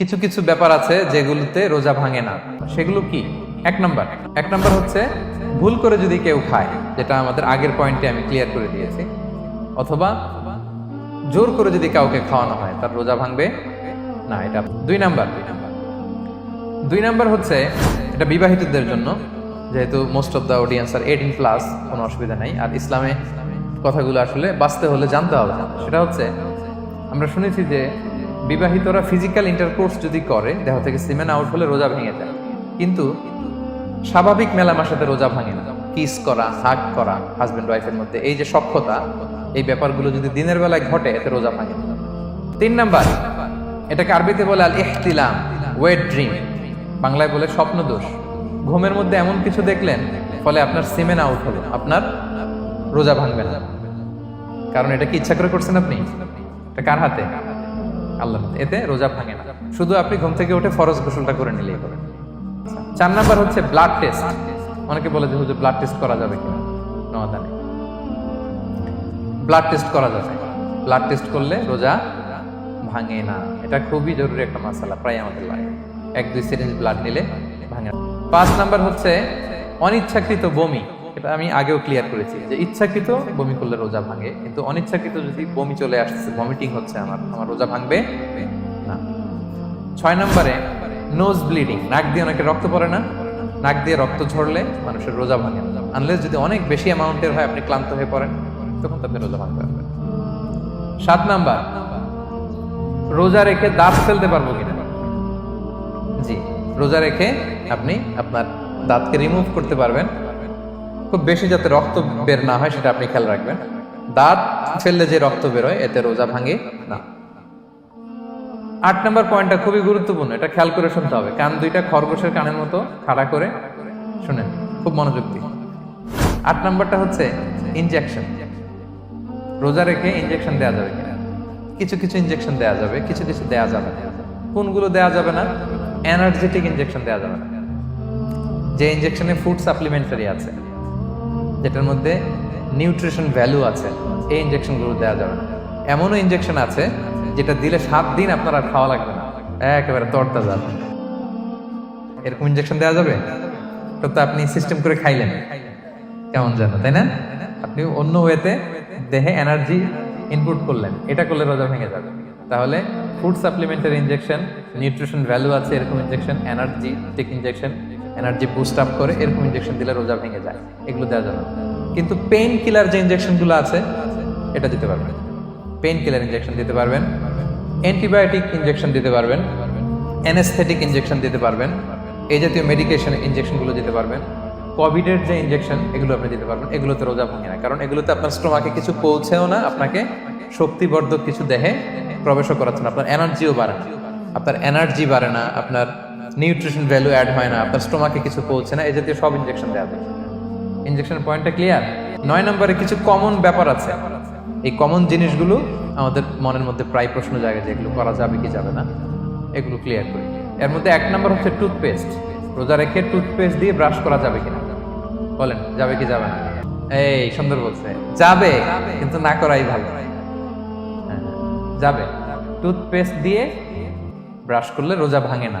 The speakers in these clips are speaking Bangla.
কিছু কিছু ব্যাপার আছে যেগুলোতে রোজা ভাঙে না। সেগুলো কি? এক নম্বর। এক নম্বর হচ্ছে, ভুল করে যদি কেউ খায়, যেটা আমাদের আগের পয়েন্টে আমি ক্লিয়ার করে দিয়েছি, অথবা জোর করে যদি কাউকে খাওয়ানো হয়, তার রোজা ভাঙবে না, এটা দুই নাম্বার। দুই নাম্বার হচ্ছে, এটা বিবাহিতদের জন্য, যেহেতু most of the audience are eighteen plus কোনো অসুবিধা নেই। আর ইসলামে কথাগুলো আসলে বাঁচতে হলে জানতে হবে। সেটা হচ্ছে, আমরা শুনেছি যে বিবাহিতরা ফিজিক্যাল ইন্টারকোর্স যদি করে, দেহ থেকে সিমেন আউট হলে রোজা ভেঙে যায়। কিন্তু স্বাভাবিক মেলামেশাতে রোজা ভাঙে না। কিস করা হাগ করা হাজব্যান্ড ওয়াইফের মধ্যে এই যে সক্ষতা এই ব্যাপারগুলো যদি দিনের বেলায় ঘটে, এতে রোজা ভাঙে না। তিন নাম্বার, এটাকে আরবিতে বলে আল ইহতিলাম ওয়েট ড্রিম বাংলায় বলে স্বপ্ন দোষ ঘুমের মধ্যে এমন কিছু দেখলেন, ফলে আপনার সিমেন আউট হলো, আপনার রোজা ভাঙবে না। কারণ এটা কি ইচ্ছা করে করছেন আপনি? এটা কার হাতে? আল্লাহ এতে রোজা ভাঙে না। শুধু আপনি ঘুম থেকে উঠে ফরজ গোসলটা করে নিলেই হবে। চার নাম্বার হচ্ছে ব্লাড টেস্ট অনেকে বলে যে, হুজুর ব্লাড টেস্ট করা যাবে কিনা? নওয়াদা ব্লাড টেস্ট করা যাবে। ব্লাড টেস্ট করলে রোজা ভাঙে না। এটা খুবই জরুরি একটা মশালা প্রায় আমাদের লাগে এক, দুই সিরিঞ্জ ব্লাড নিলে ভাঙে না। পাঁচ নাম্বার হচ্ছে অনিচ্ছাকৃত বমি। এটা আমি আগেও ক্লিয়ার করেছি যে ইচ্ছাকৃত বমি করলে রোজা ভাঙে, কিন্তু অনিচ্ছাকৃত যদি বমি চলে আসছে ভমিটিং হচ্ছে আমার আমার রোজা ভাঙবে? না। ছয় নম্বরে নোজ ব্লিডিং নাক দিয়ে অনেকে রক্ত পড়ে না? নাক দিয়ে রক্ত ঝরলে মানুষের রোজা ভাঙে না। আনলেস যদি অনেক বেশি অ্যামাউন্টের হয়, আপনি ক্লান্ত হয়ে পড়েন, তখন তো আপনি রোজা ভাঙতে পারবেন। সাত নাম্বার, রোজা রেখে দাঁত ফেলতে পারব কিনা? জি, রোজা রেখে আপনি আপনার দাঁতকে রিমুভ করতে পারবেন। খুব বেশি যাতে রক্ত বের না হয়, সেটা আপনি খেয়াল রাখবেন। দাঁত ফেললে যে রক্ত বেরোয়, এতে রোজা ভাঙে না। আট নম্বর পয়েন্টটা খুবই গুরুত্বপূর্ণ, এটা খেয়াল করে শুনতে হবে। কান দুইটা খরগোশের কানের মতো খাড়া করে, শুনেন, খুব মনোযোগ দিন আট নম্বরটা হচ্ছে ইনজেকশন রোজা রেখে ইনজেকশন দেওয়া যাবে কিনা? কিছু কিছু ইনজেকশন দেওয়া যাবে, কিছু কিছু দেওয়া যাবে কোনগুলো দেওয়া যাবে না? এনার্জেটিক ইনজেকশন দেওয়া যাবে না। যে ইনজেকশনে ফুড সাপ্লিমেন্টারি আছে। যেটার মধ্যে নিউট্রিশন ভ্যালু আছে, এই ইঞ্জেকশনগুলো দেওয়া যাবে না। এমনও ইঞ্জেকশন আছে যেটা দিলে সাত দিন আপনার আর খাওয়া লাগবে না। একেবারে তরতা যাবে এরকম ইঞ্জেকশন দেওয়া যাবে? তো আপনি সিস্টেম করে খাইলেন। কেমন যেন, তাই না? আপনি অন্য ওয়েতে দেহে এনার্জি ইনপুট করলেন। এটা করলে রোজা ভেঙে যাবে। তাহলে food supplementary injection nutrition value আছে এরকম injection energy tech injection energy boost up করে এরকম ইনজেকশন দিলে রোজা ভেঙে যায়। এগুলো দেওয়া যাবে কিন্তু পেইন কিলার যে ইনজেকশনগুলো আছে, এটা দিতে পারবেন। পেইন কিলার ইনজেকশন দিতে পারবেন। অ্যান্টিবায়োটিক ইনজেকশন দিতে পারবেন। অ্যানেস্থেটিক ইনজেকশন দিতে পারবেন। এই জাতীয় মেডিকেশন ইনজেকশনগুলো দিতে পারবেন। কোভিডের যে ইনজেকশন এগুলো আপনি দিতে পারবেন। এগুলোতে রোজা ভাঙে না। কারণ এগুলোতে আপনার স্টোমাকে কিছু পৌঁছেও না, আপনাকে শক্তিবর্ধক কিছু দেহে প্রবেশও করাচ্ছে না। আপনার এনার্জিও বাড়ে আপনার এনার্জি বাড়ে না, আপনার নিউট্রিশন ভ্যালু অ্যাড হয় না আপনার স্টোমাকে কিছু পৌঁছে না এই জাতীয় সব ইঞ্জেকশন দেওয়া যায় ইনজেকশনের পয়েন্টটা ক্লিয়ার নয় নম্বরে কিছু কমন ব্যাপার আছে। এই কমন জিনিসগুলো আমাদের মনের মধ্যে প্রায় প্রশ্ন জাগে যে এগুলো করা যাবে কি যাবে না। এগুলো ক্লিয়ার করি। এর মধ্যে এক নম্বর হচ্ছে টুথপেস্ট রোজা রেখে টুথপেস্ট দিয়ে ব্রাশ করা যাবে কিনা? বলেন যাবে কি যাবে না? এই সুন্দর বলছে। যাবে কিন্তু না করাই ভালো। হ্যাঁ, যাবে। টুথপেস্ট দিয়ে ব্রাশ করলে রোজা ভাঙে না।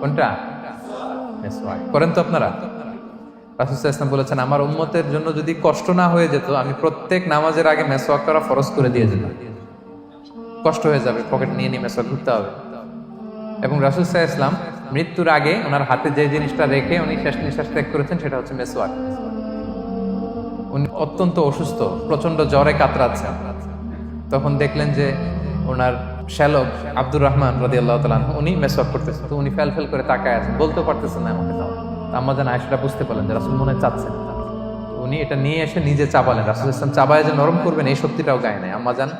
কোনটা? করেন তো আপনারা। ইসলাম বলেছেন, আমার উম্মতের জন্য যদি কষ্ট না হয়ে যেত, আমি প্রত্যেক নামাজের আগে মেসওয়াক করা ফরজ করে দিয়ে যেতাম। কষ্ট হয়ে যাবে, পকেট নিয়ে নিয়ে মেসওয়াক ঘুরতে হবে। এবং রাসুল সাহা ইসলাম মৃত্যুর আগে ওনার হাতে যে জিনিসটা রেখে উনি শেষ নিঃশ্বাস ত্যাগ করেছেন, সেটা হচ্ছে মেসওয়াক। উনি অত্যন্ত অসুস্থ প্রচণ্ড জ্বরে কাতরাচ্ছেন। তখন দেখলেন যে ওনার শ্যালক আব্দুর রহমান রাদি আল্লাহ তালান উনি মেসওয়াক করতেছেন তো উনি ফেল ফেল করে তাকায় আছেন। বলতেও পারতেছেন না আমাকে দাও আম্মা যেন আয়সাটা বুঝতে পারলেন যে রাসুল মনে চাচ্ছেন উনি এটা নিয়ে এসে নিজে চাবালেন। রাসুল ইসলাম চাবায় যে নরম করবেন, এই শক্তিটাও গায়ে নাই। আম্মা যান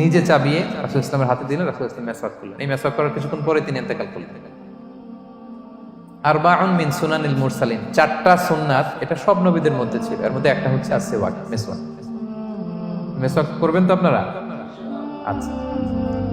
নিজে চাবিয়ে রাসুল ইসলামের হাতে দিলেন, রাসুল ইসলাম মেসওয়াক করলেন। এই মেসওয়াক করার কিছুক্ষণ পরে তিনি এতেকাল করলেন। আরবাউন মিন সুনানিল মুরসালিন। চারটা সুন্নাত এটা সব নবীদের মধ্যে ছিল। এর মধ্যে একটা হচ্ছে আছে ওয়াক মেসওয়াক। মেসওয়াক করবেন তো আপনারা? আচ্ছা।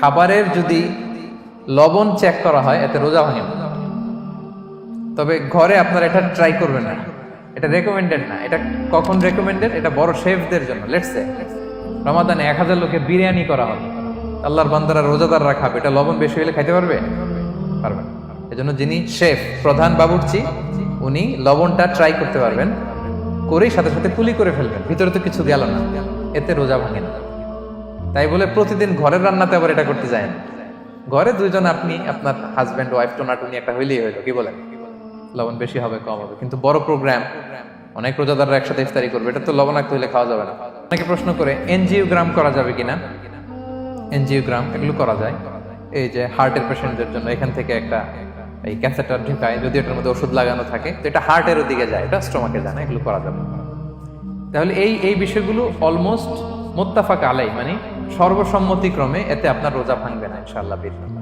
খাবারের যদি লবণ চেক করা হয়, এতে রোজা ভাঙে তবে ঘরে আপনারা এটা ট্রাই করবেন না। এটা রেকমেন্ডেড না। এটা কখন রেকমেন্ডেড এটা বড় শেফদের জন্য। লেটসে রমাদানে এক হাজার লোকে বিরিয়ানি করা হবে। আল্লাহর বান্দারা রোজাদাররা খাবে এটা লবণ বেশি হলে খাইতে পারবে? পারবে এজন্য যিনি শেফ প্রধান বাবুর্চি, উনি লবণটা ট্রাই করতে পারবেন। করেই সাথে সাথে পুলি করে ফেলবেন। ভিতরে তো কিছু গেল না। এতে রোজা ভাঙে না। তাই বলে প্রতিদিন ঘরের রান্নাতে আবার এটা করতে যায় না। ঘরে দুইজন আপনি, আপনার হাজব্যান্ড ওয়াইফ টোনাটুনি একটা হইলেই হইল, কি বলেন? লবণ বেশি হবে, কম হবে। কিন্তু বড় প্রোগ্রাম অনেক রোজাদাররা একসাথে ইফতারি করবে, এটা তো লবণাক্ত হইলে খাওয়া যাবে না। অনেকে প্রশ্ন করে এনজিওগ্রাম করা যাবে কিনা? এনজিওগ্রাম এগুলো করা যায়। এই যে হার্টের পেশেন্টদের জন্য এখান থেকে একটা, এই ক্যান্সারটা ঢুকায় যদি এটার মধ্যে ওষুধ লাগানো থাকে, তো এটা হার্টের দিকে যায়, এটা স্টোমাকে যায় না, এগুলো করা যাবে তাহলে এই এই বিষয়গুলো অলমোস্ট মোত্তাফাক আলাই মানে সর্বসম্মতিক্রমে এতে আপনার রোজা ভাঙবে না ইনশাআল্লাহ বিদিন